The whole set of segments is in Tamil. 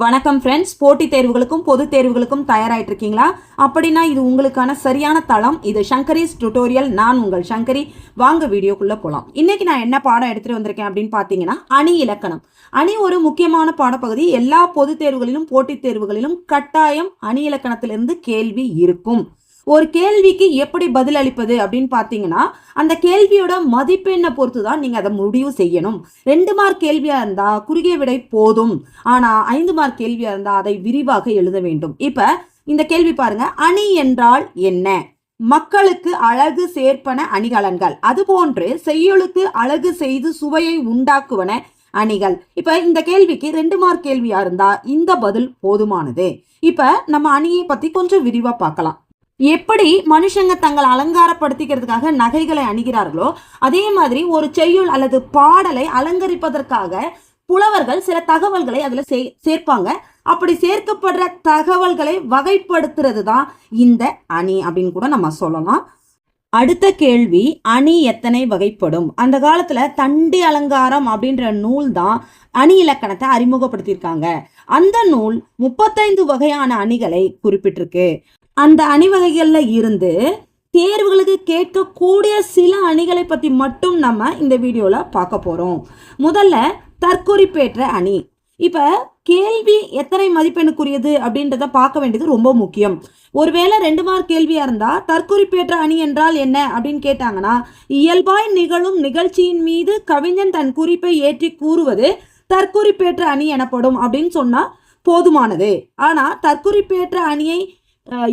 வணக்கம் ஃப்ரெண்ட்ஸ் போட்டித் தேர்வுகளுக்கும் பொதுத் தேர்வுகளுக்கும் தயாராயிட்டு இருக்கீங்களா அப்படின்னா இது உங்களுக்கான சரியான தளம். இது சங்கரிஸ் டுட்டோரியல் நான் உங்கள் சங்கரி. வாங்க வீடியோக்குள்ளே போகலாம் இன்னைக்கு நான் என்ன பாடம் எடுத்துகிட்டு வந்திருக்கேன் அப்படின்னு பார்த்தீங்கன்னா அணி இலக்கணம். அணி ஒரு முக்கியமான பாடப்பகுதி. எல்லா பொதுத் தேர்வுகளிலும் போட்டித் தேர்வுகளிலும் கட்டாயம் அணி இலக்கணத்திலிருந்து கேள்வி இருக்கும். ஒரு கேள்விக்கு எப்படி பதில் அளிப்பது அப்படின்னு பார்த்தீங்கன்னா அந்த கேள்வியோட மதிப்பெண்ணை பொறுத்து தான் நீங்கள் அதை முடிவு செய்யணும். ரெண்டு மார்க் கேள்வியாக இருந்தால் குறுகிய விடை போதும். ஆனால் ஐந்து மார்க் கேள்வியாக இருந்தால் அதை விரிவாக எழுத வேண்டும். இப்போ இந்த கேள்வி பாருங்க. அணி என்றால் என்ன? மக்களுக்கு அழகு சேர்ப்பன அணிகலன்கள். அதுபோன்று செய்யுளுக்கு அழகு செய்து சுவையை உண்டாக்குவன அணிகள். இப்ப இந்த கேள்விக்கு ரெண்டு மார்க் கேள்வியா இருந்தா இந்த பதில் போதுமானது. இப்ப நம்ம அணியை பத்தி கொஞ்சம் விரிவா பார்க்கலாம். எப்படி மனுஷங்க தங்களை அலங்காரப்படுத்திக்கிறதுக்காக நகைகளை அணிகிறார்களோ அதே மாதிரி ஒரு செய்யுள் அல்லது பாடலை அலங்கரிப்பதற்காக புலவர்கள் சில தகவல்களை அதில் சே சேர்ப்பாங்க. அப்படி சேர்க்கப்படுற தகவல்களை வகைப்படுத்துறது தான் இந்த அணி அப்படின்னு கூட நம்ம சொல்லலாம். அடுத்த கேள்வி அணி எத்தனை வகைப்படும்? அந்த காலத்தில் தண்டி அலங்காரம் அப்படின்ற நூல் தான் அணி இலக்கணத்தை அறிமுகப்படுத்தியிருக்காங்க. அந்த நூல் முப்பத்தைந்து வகையான அணிகளை குறிப்பிட்டிருக்கு. அந்த அணிவகைகளில் இருந்து தேர்வுகளுக்கு கேட்கக்கூடிய சில அணிகளை பற்றி மட்டும் நம்ம இந்த வீடியோவில் பார்க்க போகிறோம் முதல்ல தற்குறிப்பேற்ற அணி. இப்போ கேள்வி எத்தனை மதிப்பெண்ணுக்குரியது அப்படின்றத பார்க்க வேண்டியது ரொம்ப முக்கியம். ஒருவேளை ரெண்டு மார்க் கேள்வியாக இருந்தால் தற்குறிப்பேற்ற அணி என்றால் என்ன அப்படின்னு கேட்டாங்கன்னா இயல்பாய் நிகழும் நிகழ்ச்சியின் மீது கவிஞன் தன் குறிப்பை ஏற்றி கூறுவது தற்குறிப்பேற்ற அணி எனப்படும் அப்படின்னு சொன்னால் போதுமானது. ஆனால் தற்குறிப்பேற்ற அணியை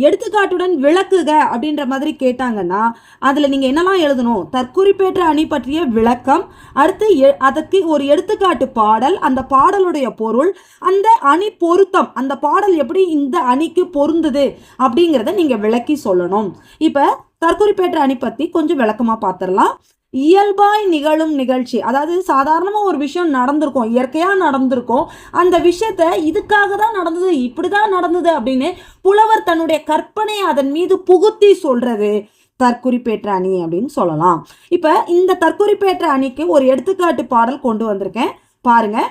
எடுத்துக்காட்டுடன் விளக்குக அப்படின்ற மாதிரி கேட்டாங்கன்னா அதில் நீங்கள் என்னெல்லாம் எழுதணும்? தற்குறிப்பேற்ற அணி பற்றிய விளக்கம் அடுத்து எ- அதற்கு ஒரு எடுத்துக்காட்டு பாடல் அந்த பாடலுடைய பொருள் அந்த அணி பொருத்தம் அந்த பாடல் எப்படி இந்த அணிக்கு பொருந்தது அப்படிங்கிறத நீங்கள் விளக்கி சொல்லணும். இப்போ தற்குறிப்பேற்ற அணி பற்றி கொஞ்சம் விளக்கமாக பார்த்துடலாம் இயல்பாய் நிகழும் நிகழ்ச்சி. அதாவது சாதாரணமாக ஒரு விஷயம் நடந்திருக்கும் இயற்கையாக நடந்திருக்கும். அந்த விஷயத்த இதுக்காக தான் நடந்தது இப்படி தான் நடந்தது அப்படின்னு புலவர் தன்னுடைய கற்பனையை அதன் மீது புகுத்தி சொல்றது. தற்குறிப்பேற்ற அணி அப்படின்னு சொல்லலாம். இப்போ இந்த தற்குறிப்பேற்ற அணிக்கு ஒரு எடுத்துக்காட்டு பாடல் கொண்டு வந்திருக்கேன். பாருங்கள்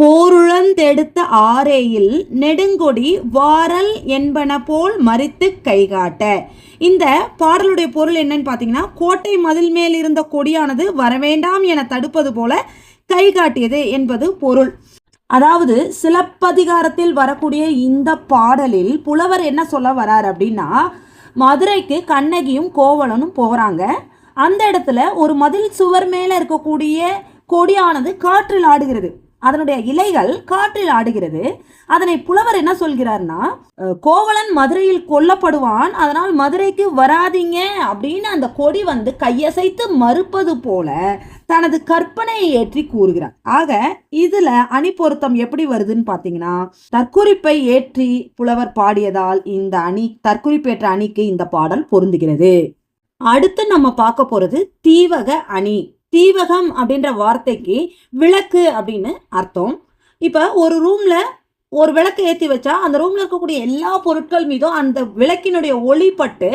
போருழந்தெடுத்த ஆரேயில் நெடுங்கொடி வாரல் என்பன போல் மறித்து கைகாட்ட. இந்த பாடலுடைய பொருள் என்னன்னு பார்த்தீங்கன்னா கோட்டை மதில் மேல் இருந்த கொடியானது வரவேண்டாம் என தடுப்பது போல கை காட்டியது என்பது பொருள். அதாவது சிலப்பதிகாரத்தில் வரக்கூடிய இந்த பாடலில் புலவர் என்ன சொல்ல வரார் அப்படின்னா மதுரைக்கு கண்ணகியும் கோவலனும் போகிறாங்க அந்த இடத்துல ஒரு மதில் சுவர் மேலே இருக்கக்கூடிய கொடியானது காற்றில் ஆடுகிறது. அதனுடைய இலைகள் காற்றில் ஆடுகிறது. அதனை புலவர் என்ன சொல்கிறார்னா கோவலன் மதுரையில் கொல்லப்படுவான் அதனால் மதுரைக்கு வராதீங்க அப்படின்னு அந்த கொடி வந்து கையசைத்து மறுப்பது போல தனது கற்பனையை ஏற்றி கூறுகிறார். ஆக இதுல அணி பொருத்தம் எப்படி வருதுன்னு பாத்தீங்கன்னா தற்குறிப்பை ஏற்றி புலவர் பாடியதால் இந்த அணி தற்குறிப்பேற்ற அணிக்கு இந்த பாடல் பொருந்துகிறது. அடுத்து நம்ம பார்க்க போறது தீவக அணி. தீவகம் அப்படின்ற வார்த்தைக்கு விளக்கு அப்படின்னு அர்த்தம். இப்போ ஒரு ரூமில் ஒரு விளக்கு ஏற்றி வச்சா அந்த ரூமில் இருக்கக்கூடிய எல்லா பொருட்கள் மீதும் அந்த விளக்கினுடைய ஒளிப்பட்டு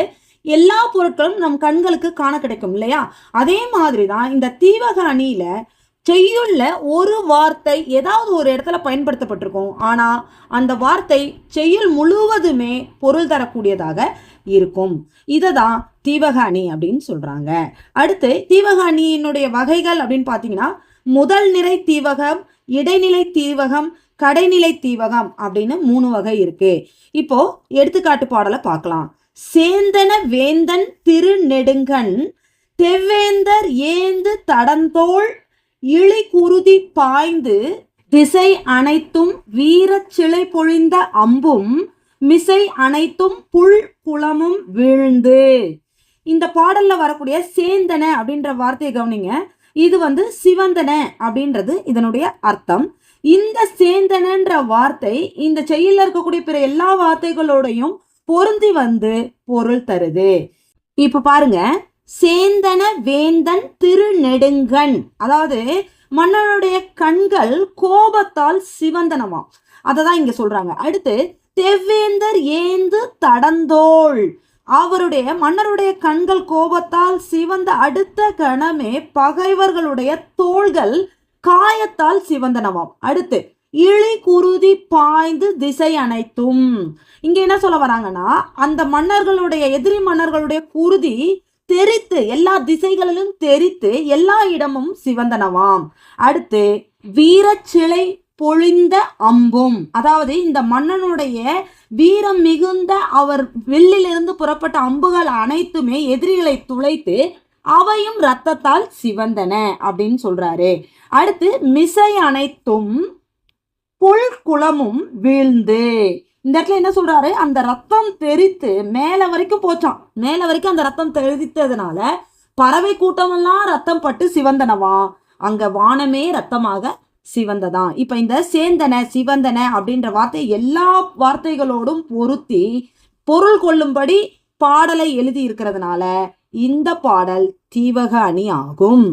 எல்லா பொருட்களும் நம் கண்களுக்கு காண கிடைக்கும் இல்லையா? அதே மாதிரி தான் இந்த தீவக அணியில் செய்யுள்ள ஒரு வார்த்தை ஏதாவது ஒரு இடத்துல பயன்படுத்தப்பட்டிருக்கும். ஆனால் அந்த வார்த்தை செய்யுள் முழுவதுமே பொருள் தரக்கூடியதாக இருக்கும். இதை தான் தீவக அணி அப்படின்னு சொல்கிறாங்க அடுத்து தீவக அணியினுடைய வகைகள் அப்படின்னு பார்த்தீங்கன்னா முதல் நிலை தீவகம் இடைநிலை தீவகம் கடைநிலை தீவகம் அப்படின்னு மூணு வகை இருக்கு. இப்போ எடுத்துக்காட்டு பாடலை பார்க்கலாம். சேந்தன வேந்தன் திருநெடுங்கன் தெவ்வேந்தர் ஏந்து தடந்தோள் இழை குருதி பாய்ந்து திசை அனைத்தும் வீரச் சிலை பொழிந்த அம்பும் மிசை அனைத்தும் புல் குளமும் வீழ்ந்து. இந்த பாடல்ல வரக்கூடிய சேந்தன அப்படின்ற வார்த்தையை கவனிங்க. இது வந்து சிவந்தன அப்படின்றது இதனுடைய அர்த்தம். இந்த சேந்தனன்ற வார்த்தை இந்த செயலில் இருக்கக்கூடிய பிற எல்லா வார்த்தைகளோடையும் பொருந்தி வந்து பொருள் தருது. இப்ப பாருங்க. சேந்தன வேந்தன் திருநெடுங்கண். அதாவது மன்னனுடைய கண்கள் கோபத்தால் சிவந்தனமாம் அதை தான் இங்க சொல்றாங்க. அடுத்து தெவ்வேந்தர் ஏந்து தடந்தோள். அவருடைய மன்னருடைய கண்கள் கோபத்தால் சிவந்த அடுத்த கணமே பகைவர்களுடைய தோள்கள் காயத்தால் சிவந்தனவாம். அடுத்து இழி குருதி பாய்ந்து திசை அனைத்தும் இங்க என்ன சொல்ல வராங்கன்னா அந்த மன்னர்களுடைய எதிரி மன்னர்களுடைய குருதி தெரித்து எல்லா திசைகளிலும் தெரித்து எல்லா இடமும் சிவந்தனவாம். அடுத்து வீரச்சிலை பொழிந்த அம்பும். அதாவது இந்த மன்னனுடைய வீரம் மிகுந்த அவர் வில்லிலிருந்து புறப்பட்ட அம்புகள் அனைத்துமே எதிரிகளை துளைத்து அவையும் ரத்தத்தால் சிவந்தன அப்படின்னு சொல்றாரு. அடுத்து மிசை அனைத்தும் புல் குளமும் வீழ்ந்து. இந்த இடத்துல என்ன சொல்றாரு? அந்த ரத்தம் தெரித்து மேல வரைக்கும் போச்சான் மேல வரைக்கும் அந்த ரத்தம் தெரித்ததுனால பறவை கூட்டமெல்லாம் ரத்தம் பட்டு சிவந்தனவா அங்க வானமே ரத்தமாக சிவந்ததான் இப்ப இந்த சேந்தன சிவந்தன அப்படின்ற வார்த்தை எல்லா வார்த்தைகளோடும் பொருத்தி பொருள் கொள்ளும்படி பாடலை எழுதி இருக்கிறதுனால இந்த பாடல் தீவக அணி ஆகும்.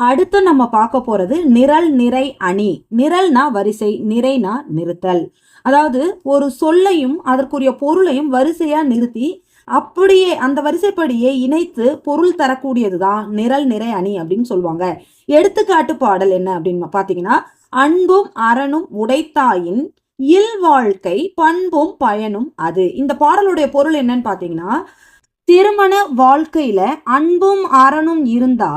அடுத்து நம்ம பார்க்க போறது நிரல் நிறை அணி. நிரல்னா வரிசை நிறைனா நிறுத்தல். அதாவது ஒரு சொல்லையும் அதற்குரிய பொருளையும் வரிசையா நிறுத்தி அப்படியே அந்த வரிசைப்படியே இணைத்து பொருள் தரக்கூடியது தான் நிரல் நிறை அணி அப்படின்னு சொல்லுவாங்க. எடுத்துக்காட்டு பாடல் என்ன அப்படின்னு பார்த்தீங்கன்னா அன்பும் அறனும் உடைத்தாயின் இல் வாழ்க்கை பண்பும் பயனும் அது. இந்த பாடலுடைய பொருள் என்னன்னு பார்த்தீங்கன்னா திருமண வாழ்க்கையில அன்பும் அறனும் இருந்தா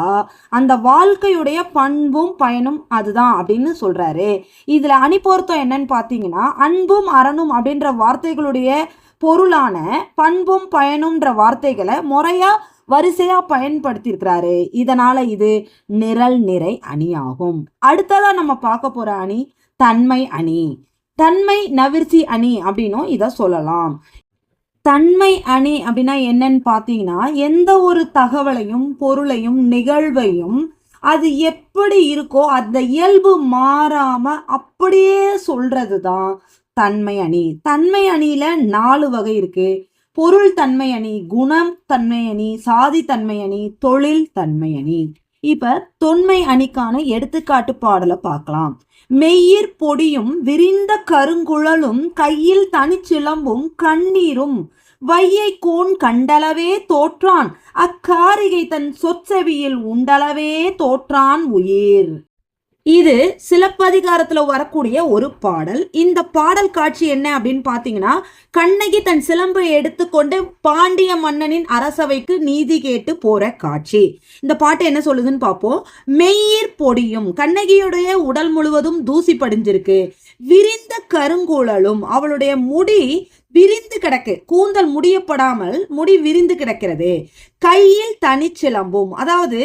அந்த வாழ்க்கையுடைய பண்பும் பயனும் அதுதான் அப்படின்னு சொல்றாரு. இதுல அணி பொருத்தம் என்னன்னு பார்த்தீங்கன்னா அன்பும் அறனும் அப்படின்ற வார்த்தைகளுடைய பொருளான பண்பும் பயனும்ன்ற வார்த்தைகளை முறையா வரிசையா பயன்படுத்தியிருக்கிறாரு. இதனால இது நிரல் நிறை அணி ஆகும் அடுத்ததா நம்ம பார்க்க போற அணி தன்மை அணி. தன்மை நவிர்ச்சி அணி அப்படின்னும் இதை சொல்லலாம். தன்மை அணி அப்படின்னா என்னன்னு பார்த்தீங்கன்னா எந்த ஒரு தகவலையும் பொருளையும் நிகழ்வையும் அது எப்படி இருக்கோ அந்த இயல்பு மாறாம அப்படியே சொல்றது தான் தன்மை அணி. தன்மை அணியில நாலு வகை இருக்கு. பொருள் தன்மை அணி குணம் தன்மை அணி சாதி தன்மை அணி தொழில் தன்மை அணி. இப்ப தொன்மை அணிக்கான எடுத்துக்காட்டு பாடலை பார்க்கலாம். மெய்யிற் பொடியும் விரிந்த கருங்குழலும் கையில் தனிச்சிலம்பும் கண்ணீரும். வையை கோன் கண்டளவே தோற்றான். அக்காரிகை தன் சொற்செவியில் உண்டளவே தோற்றான் உயிர். இது சிலப்பதிகாரத்தில் வரக்கூடிய ஒரு பாடல். இந்த பாடல் காட்சி என்ன அப்படின்னு பார்த்தீங்கன்னா கண்ணகி தன் சிலம்பை எடுத்துக்கொண்டு பாண்டிய மன்னனின் அரசவைக்கு நீதி கேட்டு போற காட்சி. இந்த பாட்டு என்ன சொல்லுதுன்னு பார்ப்போம் மெய்யிர் பொடியும் கண்ணகியுடைய உடல் முழுவதும் தூசி படிஞ்சிருக்கு. விரிந்த கருங்குழலும் அவளுடைய முடி விரிந்து கிடக்கு. கூந்தல் முடியப்படாமல் முடி விரிந்து கிடக்கிறது. கையில் தனிச்சிலம்பும் அதாவது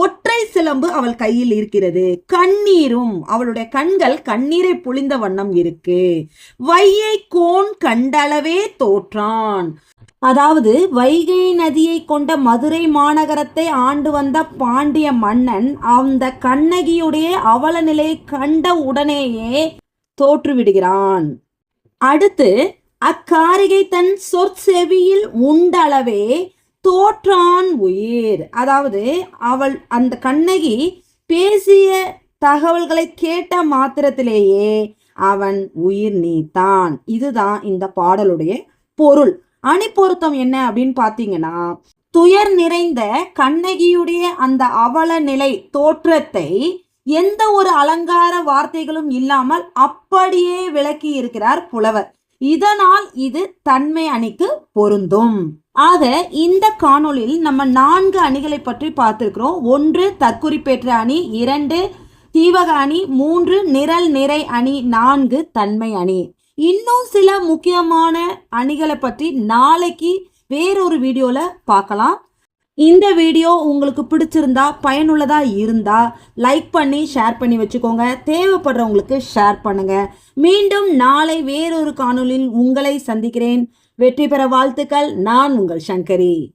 ஒற்றை சிலம்பு அவள் கையில் இருக்கிறது. கண்ணீரும். அவளுடைய கண்கள் கண்ணீரை பொழிந்த வண்ணம் இருக்கு. வையை கோன் கண்டளவே தோற்றான். அதாவது வைகை நதியை கொண்ட மதுரை மாநகரத்தை ஆண்டு வந்த பாண்டிய மன்னன் அந்த கண்ணகியுடைய அவல நிலையை கண்ட உடனேயே தோற்றுவிடுகிறான். அடுத்து அக்காரிகை தன் சொற்செவியில் உண்டளவே தோற்றான் உயிர். அதாவது அவள் அந்த கண்ணகி பேசிய தகவல்களை கேட்ட மாத்திரத்திலேயே அவன் உயிர் நீத்தான். இதுதான் இந்த பாடலுடைய பொருள். அணி பொருத்தம் என்ன அப்படின்னு பார்த்தீங்கன்னா துயர் நிறைந்த கண்ணகியுடைய அந்த அவல நிலை தோற்றத்தை எந்த ஒரு அலங்கார வார்த்தைகளும் இல்லாமல் அப்படியே விளக்கி இருக்கிறார் புலவர். இதனால் இது தன்மை அணிக்கு பொருந்தும். ஆக இந்த காணொலியில் நம்ம நான்கு அணிகளை பற்றி பார்த்திருக்கிறோம். ஒன்று தற்குறிப்பேற்ற அணி. இரண்டு தீவக அணி. மூன்று நிரல் நிறை அணி. நான்கு தன்மை அணி. இன்னும் சில முக்கியமான அணிகளை பற்றி நாளைக்கு வேறொரு வீடியோவில் பார்க்கலாம். இந்த வீடியோ உங்களுக்கு பிடிச்சிருந்தா பயனுள்ளதா இருந்தா லைக் பண்ணி ஷேர் பண்ணி வச்சுக்கோங்க. தேவைப்படுறவங்களுக்கு ஷேர் பண்ணுங்க. மீண்டும் நாளை வேறொரு காணொலியில் உங்களை சந்திக்கிறேன். வெற்றி பெற வாழ்த்துக்கள். நான் உங்கள் சங்கரி.